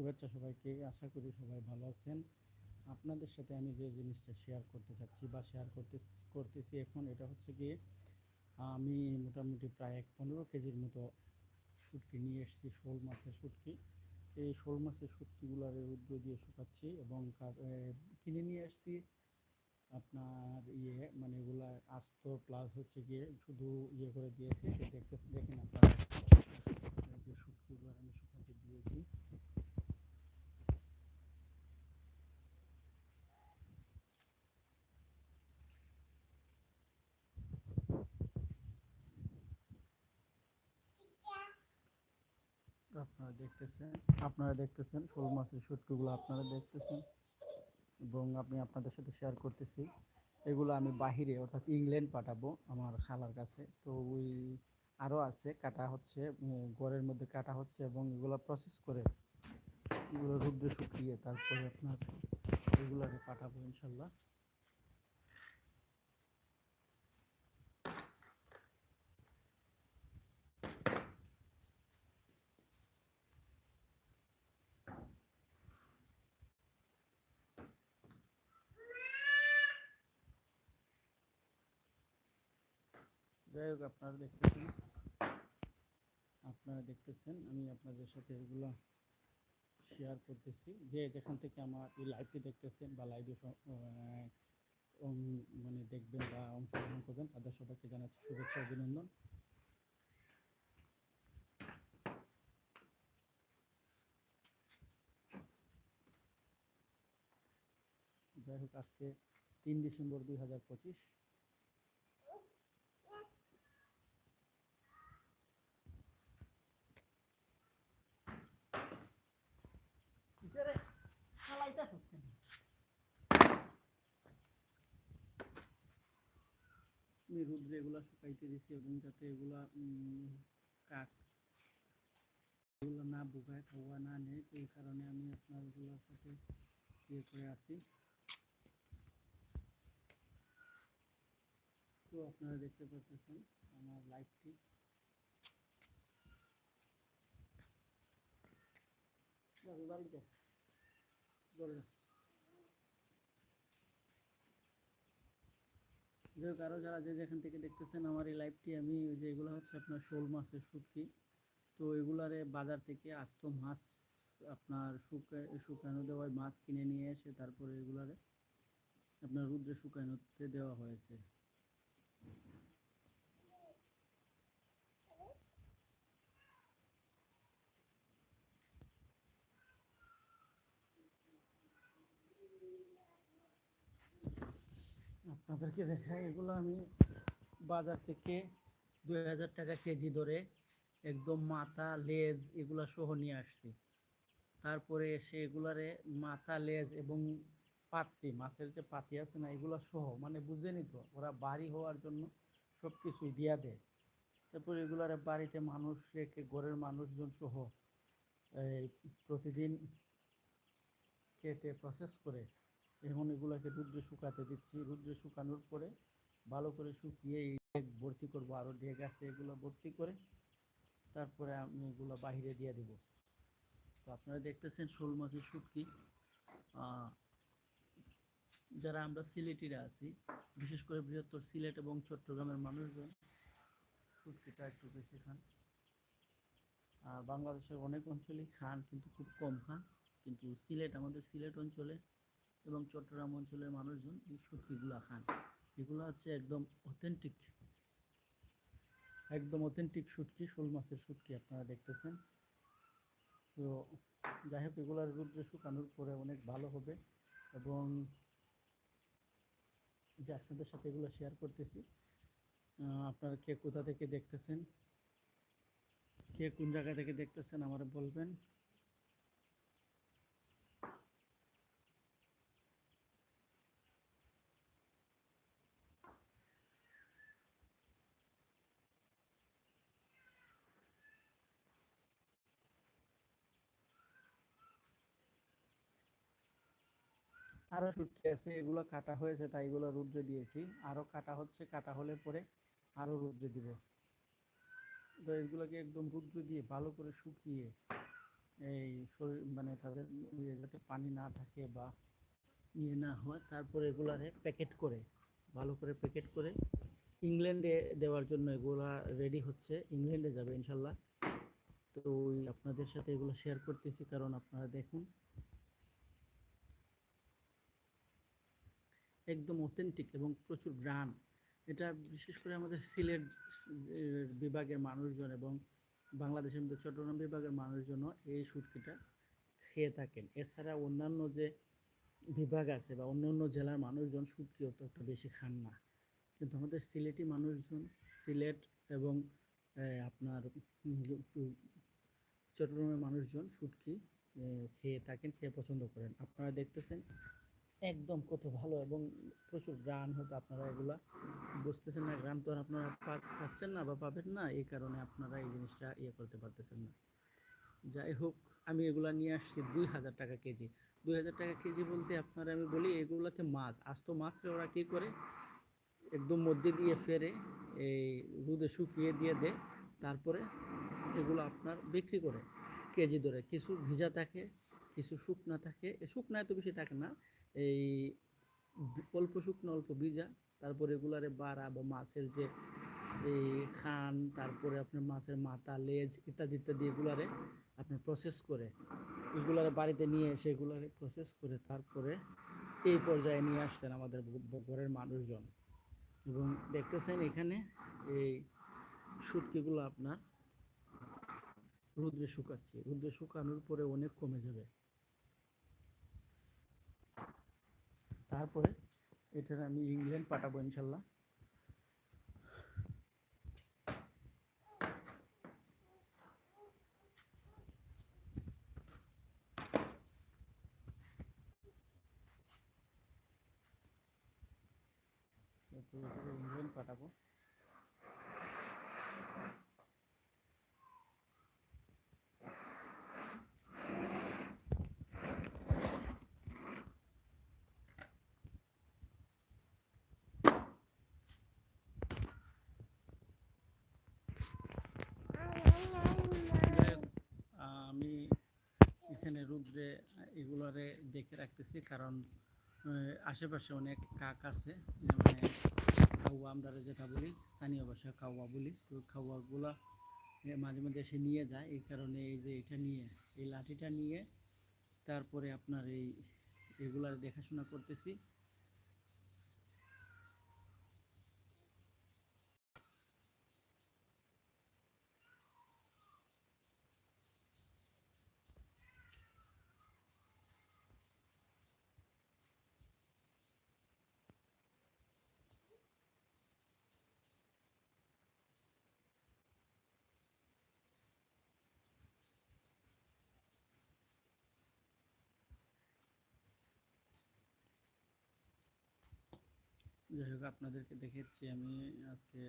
শুভেচ্ছা সবাইকে। আশা করি সবাই ভালো আছেন। আপনাদের সাথে আমি যে জিনিসটা শেয়ার করতে চাচ্ছি বা শেয়ার করতে, করতেছি এখন, এটা হচ্ছে গিয়ে আমি মোটামুটি প্রায় এক পনেরো কেজির মতো শুটকি নিয়ে এসেছি, শোল মাছের শুটকি। এই শোল মাছের শুটকিগুলোর রৌদ্র দিয়ে শুকাচ্ছি এবং কিনে নিয়ে এসেছি আপনার ইয়ে মানে এগুলা আস্ত প্লাস হচ্ছে গিয়ে শুধু ইয়ে করে দিয়েছি। দেখতেছি দেখেন আপনারা যে শুটকিগুলো আমি শুকাতে দিয়েছি। আপনারা দেখতেছেন আপনারা দেখতেছেন শোল মাছের শুটকিগুলো আপনারা দেখতেছেন এবং আমি আপনাদের সাথে শেয়ার করতেছি। এগুলো আমি বাহিরে, অর্থাৎ ইংল্যান্ড পাঠাবো আমার খালার কাছে। তো ওই আরও আছে, কাটা হচ্ছে ঘরের মধ্যে কাটা হচ্ছে এবং এগুলো প্রসেস করে এগুলো রুদ্রে শুকিয়ে তারপরে আপনার এগুলোকে পাঠাবো ইনশাল্লাহ। যাই হোক, আপনারা দেখতেছেন। আপনারা দেখতেছেন, আমি আপনাদের সাথে এগুলো শেয়ার করতেছি। যে যেখান থেকে আমার এই লাইভটি দেখতেছেন বা লাইভে মানে দেখবেন বা অংশগ্রহণ করবেন, তাদের সবাইকে জানাচ্ছি শুভেচ্ছা অভিনন্দন। যাই হোক, আজকে তিন ডিসেম্বর দুই হাজার পঁচিশ। আমি রুদ্রে এগুলা শুকাইতে দিছি এবং যাতে এগুলা কাক এগুলো না বুকায় খাওয়া না তো এই কারণে আমি আপনার এগুলোর সাথে ইয়ে করে আছি। তো আপনারা দেখতে পাচ্ছেন আমার লাইভটি চল বাড়িতে? যাই হোক আরও যারা যে যেখান থেকে দেখতেছেন আমার এই লাইভটি আমি ওই যে এগুলো হচ্ছে আপনার শোল মাছের শুটকি। তো এগুলারে বাজার থেকে আস্ত মাছ আপনার শুকা, শুকানো দেওয়া মাছ কিনে নিয়ে এসে তারপরে এগুলারে আপনার রুদ্রে শুকানোতে দেওয়া হয়েছে। আপনাদেরকে দেখাই, এগুলো আমি বাজার থেকে দুই হাজার টাকা কেজি ধরে একদম মাথা, লেজ এগুলা সহ নিয়ে আসছি। তারপরে এসে এগুলারে মাথা, লেজ এবং পাতি, মাছের যে পাতি আছে না, এগুলো সহ মানে বুঝেনি তো, ওরা বাড়ি হওয়ার জন্য সব কিছুই দিয়া দেয়। তারপরে এগুলারে বাড়িতে মানুষ রেখে, ঘরের মানুষজন সহ প্রতিদিন কেটে প্রসেস করে এখন এগুলাকে রুদ্রে শুকাতে দিচ্ছি। রুদ্রে শুকানোর পরে ভালো করে শুকিয়ে এই ভর্তি করব আরও ডেক আছে এগুলো ভর্তি করে তারপরে আমি এগুলো বাহিরে দিয়ে দেব। তো আপনারা দেখতেছেন শোল মাছের শুটকি। যারা আমরা সিলেটিরা আছি, বিশেষ করে বৃহত্তর সিলেট এবং চট্টগ্রামের মানুষজন, শুটকিটা একটু বেশি খান। আর বাংলাদেশের অনেক অঞ্চলেই খান, কিন্তু খুব কম খান। কিন্তু সিলেট, আমাদের সিলেট অঞ্চলে এবং চট্টগ্রাম অঞ্চলের মানুষজন এই শুটকিগুলো খান। এগুলো হচ্ছে একদম অথেন্টিক একদম অথেন্টিক শুটকি শোল মাছের শুটকি আপনারা দেখতেছেন। তো যাই হোক, এগুলোর রুদ্রে শুকানোর পরে অনেক ভালো হবে এবং যে আপনাদের সাথে এগুলো শেয়ার করতেছি আপনারা কে কোথা থেকে দেখতেছেন? কে কোন জায়গা থেকে দেখতেছেন আমার বলবেন। আরও শুটকি আছে, এগুলো কাটা হয়েছে, তাই এগুলো রুদ্রে দিয়েছি। আরও কাটা হচ্ছে, কাটা হলে পরে আরও রুদ্রে দিব। তো এগুলোকে একদম রুদ্রে দিয়ে ভালো করে শুকিয়ে এই শরীর মানে তাদের ইয়ে যাতে পানি না থাকে বা ইয়ে না হয়, তারপরে এগুলারে প্যাকেট করে, ভালো করে প্যাকেট করে ইংল্যান্ডে দেওয়ার জন্য এগুলা রেডি হচ্ছে। ইংল্যান্ডে যাবে ইনশাল্লাহ। তো ওই আপনাদের সাথে এগুলো শেয়ার করতেছি, কারণ আপনারা দেখুন একদম অথেন্টিক এবং প্রচুর গ্রান এটা বিশেষ করে আমাদের সিলেট বিভাগের মানুষজন এবং বাংলাদেশের মধ্যে চট্টগ্রাম বিভাগের মানুষজন এই শুটকিটা খেয়ে থাকেন। এছাড়া অন্যান্য যে বিভাগ আছে বা অন্য অন্য জেলার মানুষজন শুটকি অত একটা বেশি খান না। কিন্তু আমাদের সিলেটি মানুষজন, সিলেট এবং আপনার চট্টগ্রামের মানুষজন শুটকি খেয়ে থাকেন, খেয়ে পছন্দ করেন। আপনারা দেখতেছেন একদম কত ভালো এবং প্রচুর গ্রান হতো আপনারা এগুলা। বুঝতেছেন না, গ্রান তো আর আপনারা পাচ্ছেন না বা পাবেন না, এই কারণে আপনারা এই জিনিসটা ইয়ে করতে পারতেছেন না। যাই হোক, আমি এগুলা নিয়ে আসছি দুই হাজার টাকা কেজি। দুই হাজার টাকা কেজি বলতে আপনারা আমি বলি এগুলাতে মাছ, আস্ত মাছরে ওরা কী করে? একদম মধ্যে দিয়ে ফেরে, এই রোদে শুকিয়ে দিয়ে দেয়, তারপরে এগুলো আপনার বিক্রি করে। কেজি ধরে কিছু ভিজা থাকে, কিছু শুকনা থাকে। এ শুকনা এত বেশি থাকে না এই অল্প শুকনো, অল্প ভিজা, তারপরে এগুলারে বাড়া বা মাছের যে এই খান, তারপরে আপনার মাছের মাথা, লেজ ইত্যাদি ইত্যাদি এগুলারে আপনি প্রসেস করে এগুলারে বাড়িতে নিয়ে এসে এগুলারে প্রসেস করে তারপরে এই পর্যায়ে নিয়ে আসছেন আমাদের ঘরের মানুষজন। এবং দেখতেছেন এখানে এই শুটকিগুলো আপনার রুদ্রে শুকাচ্ছে। রুদ্রে শুকানোর পরে অনেক কমে যাবে। তারপরে এটার আমি ইংল্যান্ড পাঠাবো ইনশাল্লাহ। ইংল্যান্ড পাঠাবো যাই হোক, আমি এখানে এগুলোরে দেখে রাখতেছি, কারণ আশেপাশে অনেক কাক আছে মানে কাউয়া আমরা যেটা বলি, স্থানীয় ভাষায় কাউয়া বলি। তো কাউয়াগুলা মাঝে মাঝে এসে নিয়ে যায়, এই কারণে এই যে এটা নিয়ে, এই লাঠিটা নিয়ে, তারপরে আপনার এই, এগুলার দেখাশোনা করতেছি। যাই হোক, আপনাদেরকে দেখেছি আমি আজকে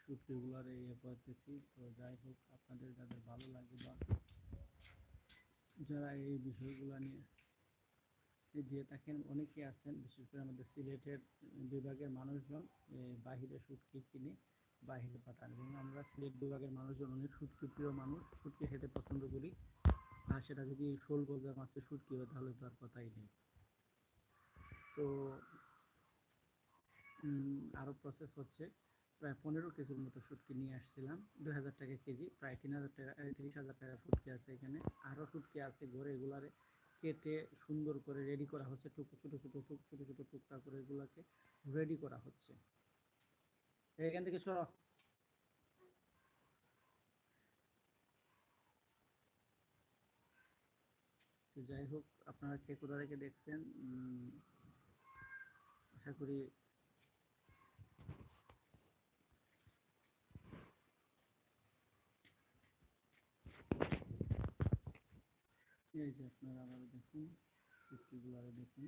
শুটকিগুলার ইয়ে করতেছি। তো যাই হোক, আপনাদের যাদের ভালো লাগে বা যারা এই বিষয়গুলো নিয়ে দিয়ে থাকেন অনেকে আছেন, বিশেষ করে আমাদের সিলেটের বিভাগের মানুষজন বাহিরে শুটকি কিনে, বাহিরে পাঠান। এবং আমরা সিলেট বিভাগের মানুষজন অনেক শুটকি প্রিয় মানুষ শুটকি খেতে পছন্দ করি। আর সেটা যদি শোল গজা মাছের শুটকি হয়, তাহলে তো আর কথাই নেই। তো আরও প্রসেস হচ্ছে। প্রায় পনেরো কেজির মতো শুটকি নিয়ে আসছিলাম। দুই হাজার টাকা কেজি, প্রায় তিন হাজার টাকা তিরিশ হাজার টাকা শুটকি আছে এখানে। আরও শুটকি আছে ঘরে এগুলারে কেটে সুন্দর করে রেডি করা হচ্ছে। টুকু, ছোটো ছোটো, টুক, ছোটো ছোটো টুকরা করে এগুলাকে রেডি করা হচ্ছে। এখান থেকে সর। যাই হোক, আপনারা কে কোথা থেকে দেখছেন? আশা করি এই যে আপনারা আবার দেখুন শুটকিগুলো দেখুন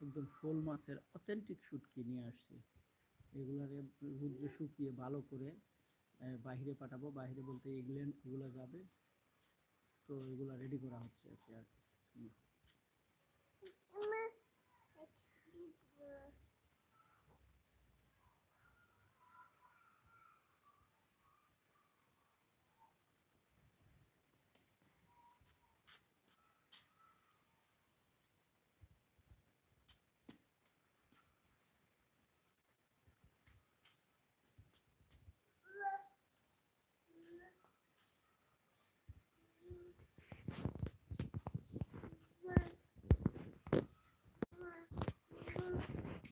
একদম শোল মাছের অথেন্টিক শুটকি নিয়ে আসছি? এগুলারে রুদ্রে শুকিয়ে ভালো করে বাইরে পাঠাবো। বাইরে বলতে ইংল্যান্ড এগুলো যাবে। তো এগুলো রেডি করা হচ্ছে আর কি।